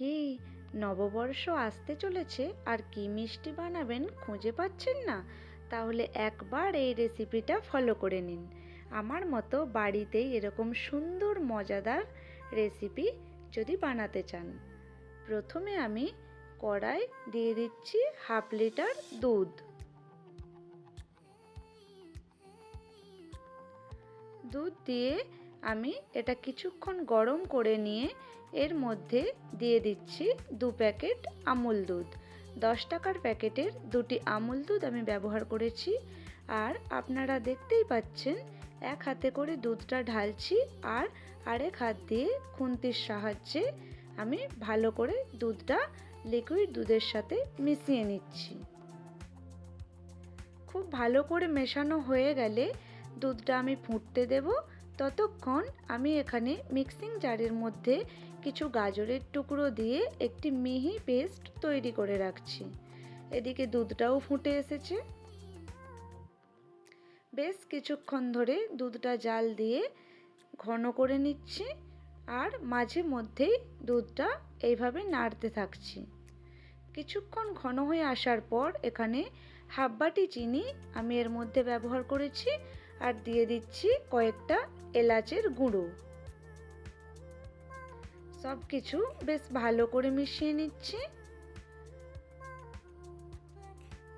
কি? নববর্ষ আসতে চলেছে, আর কি মিষ্টি বানাবেন খুঁজে পাচ্ছেন না। তাহলে একবার এই রেসিপিটা ফলো করে নিন। আমার মতো বাড়িতেই এরকম সুন্দর, মজাদার রেসিপি যদি বানাতে চান। প্রথমে আমি কড়াই দিয়ে দিচ্ছি হাফ লিটার দুধ। দুধ দিয়ে আমি এটা কিছুক্ষণ গরম করে নিয়ে এর মধ্যে দিয়ে দিচ্ছি দু প্যাকেট আমুল দুধ। দশ টাকার প্যাকেটের দুটি আমুল দুধ আমি ব্যবহার করেছি আর আপনারা দেখতেই পাচ্ছেন এক হাতে করে দুধটা ঢালছি আর আরেক হাত দিয়ে খুন্তির সাহায্যে আমি ভালো করে দুধটা লিকুইড দুধের সাথে মিশিয়ে নিচ্ছি। খুব ভালো করে মেশানো হয়ে গেলে দুধটা আমি ফুটতে দেব ততক্ষণ আমি এখানে মিক্সিং জারের মধ্যে কিছু গাজরের টুকরো দিয়ে একটি মিহি পেস্ট তৈরি করে রাখছি। এদিকে দুধটাও ফুটে এসেছে। বেশ কিছুক্ষণ ধরে দুধটা জাল দিয়ে ঘন করে নিচ্ছি আর মাঝে মধ্যেই দুধটা এইভাবে নাড়তে থাকছি। কিছুক্ষণ ঘন হয়ে আসার পর এখানে হাফ বাটি চিনি আমি এর মধ্যে ব্যবহার করেছি আর দিয়ে দিচ্ছি কয়েকটা এলাচের গুঁড়ো। সব কিছু বেশ ভালো করে মিশিয়ে নিচ্ছি।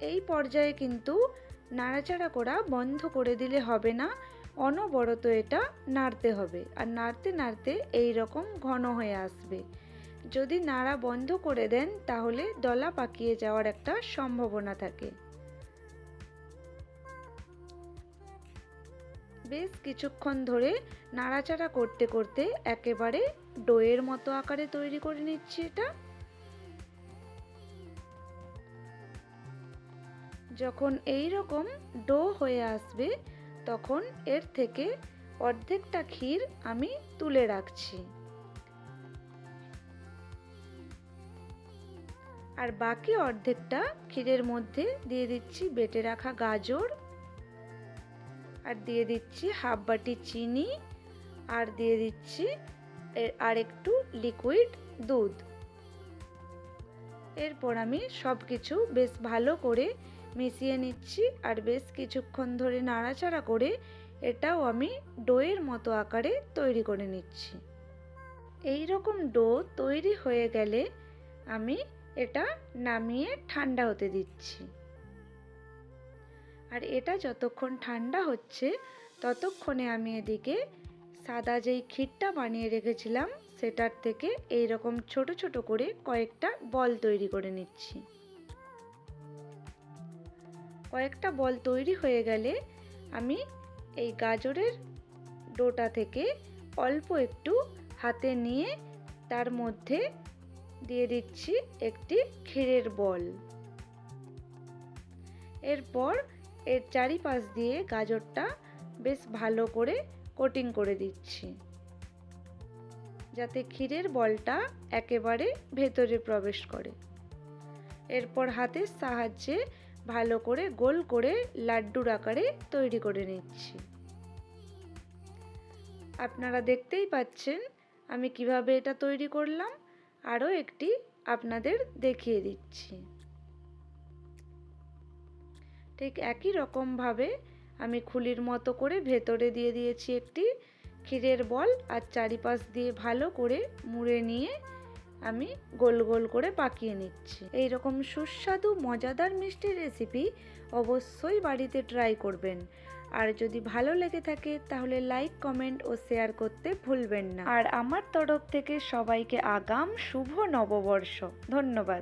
এই পর্যায়ে কিন্তু নাড়াচাড়া করা বন্ধ করে দিলে হবে না, অনবরত এটা নাড়তে হবে। আর নাড়তে নাড়তে এই রকম ঘন হয়ে আসবে। যদি নাড়া বন্ধ করে দেন, তাহলে দলা পাকিয়ে যাওয়ার একটা সম্ভাবনা থাকে। বেশ কিছুক্ষণ ধরে নাড়াচাড়া করতে করতে একেবারে ডোয়ের মতো আকারে তৈরি করে নিচ্ছি এটা। যখন এই রকম ডো হয়ে আসবে, তখন এর থেকে অর্ধেকটা ক্ষীর আমি তুলে রাখছি। আর বাকি অর্ধেকটা ক্ষীরের মধ্যে দিয়ে দিচ্ছি বেটে রাখা গাজর আর দিয়ে দিচ্ছি হাফ বাটি চিনি আর দিয়ে দিচ্ছি আর একটু লিকুইড দুধ। এরপর আমি সব কিছু বেশ ভালো করে মিশিয়ে নিচ্ছি আর বেশ কিছুক্ষণ ধরে নাড়াচাড়া করে এটাও আমি ডোয়ের মতো আকারে তৈরি করে নিচ্ছি। এই রকম ডো তৈরি হয়ে গেলে আমি এটা নামিয়ে ঠান্ডা হতে দিচ্ছি। আর এটা যতক্ষণ ঠান্ডা হচ্ছে, ততক্ষণে আমি এদিকে সাদা যেই ক্ষীরটা বানিয়ে রেখেছিলাম, সেটার থেকে এই রকম ছোট ছোট করে কয়েকটা বল তৈরি করে নিচ্ছি। কয়েকটা বল তৈরি হয়ে গেলে আমি এই গাজরের ডোটা থেকে অল্প একটু হাতে নিয়ে তার মধ্যে দিয়ে দিচ্ছি একটি ক্ষীরের বল। এরপর এর চারিপাশ দিয়ে গাজরটা বেশ ভালো করে কোটিং করে দিচ্ছি। যাতে ক্ষীরের বলটা একেবারে ভেতরে প্রবেশ করে। এরপর হাতের সাহায্যে ভালো করে গোল করে লাড্ডুর আকারে তৈরি করে নিচ্ছি। আপনারা দেখতেই পাচ্ছেন আমি কীভাবে এটা তৈরি করলাম। আরও একটি আপনাদের দেখিয়ে দিচ্ছি। ঠিক একই রকমভাবে আমি খুলির মতো করে ভেতরে দিয়ে দিয়েছি একটি ক্ষীরের বল আর চারিপাশ দিয়ে ভালো করে মুড়ে নিয়ে আমি গোল গোল করে পাকিয়ে নিচ্ছি। এই রকম সুস্বাদু, মজাদার মিষ্টি রেসিপি অবশ্যই বাড়িতে ট্রাই করবেন। আর যদি ভালো লেগে থাকে তাহলে লাইক কমেন্ট ও শেয়ার করতে ভুলবেন না। আর আমার তরফ থেকে সবাইকে আগাম, শুভ নববর্ষ। ধন্যবাদ।